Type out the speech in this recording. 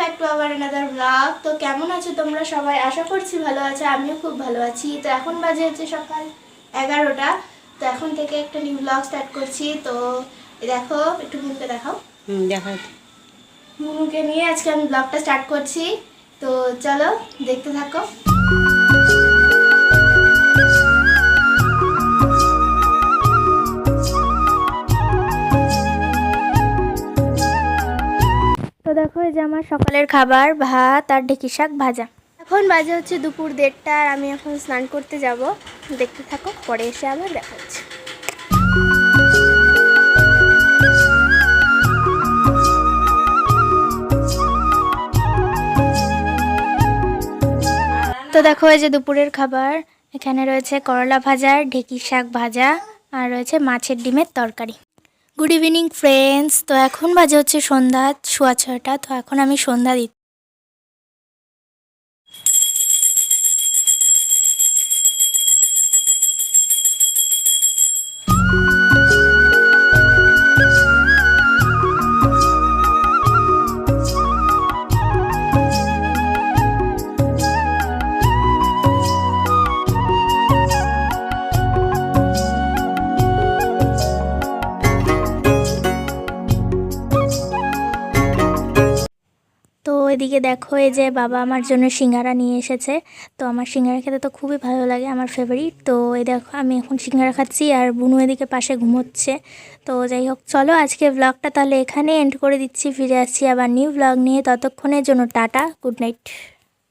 Back to our another blog তো কেমন আছো তোমরা সবাই? আশা করছি ভালো আছো আমিও খুব ভালো আছি। তো এখন বাজে হচ্ছে সকাল এগারোটা। তো এখন থেকে একটা নিউ ব্লগ স্টার্ট করছি। তো দেখো একটু মুখে দেখাও। দেখো দেখা মুনুকে নিয়ে আজকে আমি ব্লগটা স্টার্ট করছি। তো চলো দেখতে থাকো। তো দেখো এই যে আমার সকালের খাবার, ভাত আর ঢেকি শাক ভাজা। এখন বাজে হচ্ছে দুপুর দেড়টা আর আমি এখন স্নান করতে যাব। দেখতে থাকো, পরে এসে আবার দেখা হচ্ছে তো দেখো এই যে দুপুরের খাবার, এখানে রয়েছে করলা ভাজা, ঢেকি শাক ভাজা আর রয়েছে মাছের ডিমের তরকারি। গুড ইভিনিং ফ্রেন্ডস তো এখন বাজে হচ্ছে সন্ধ্যা, সোয়া ছয়টা, তো এখন আমি সন্ধ্যা দিচ্ছি। তো এদিকে দেখো, এই যে বাবা আমার জন্য সিঙ্গারা নিয়ে এসেছে। তো আমার সিঙ্গারা খেতে তো খুবই ভালো লাগে, আমার ফেভারিট তো এই দেখো, আমি এখন সিঙ্গারা খাচ্ছি আর বুনু এদিকে পাশে ঘুমোচ্ছে। তো যাই হোক, চলো আজকে ব্লগটা তাহলে এখানে এন্ড করে দিচ্ছি। ফিরে আসছি আবার নিউ ব্লগ নিয়ে। ততক্ষণের জন্য টাটা গুড নাইট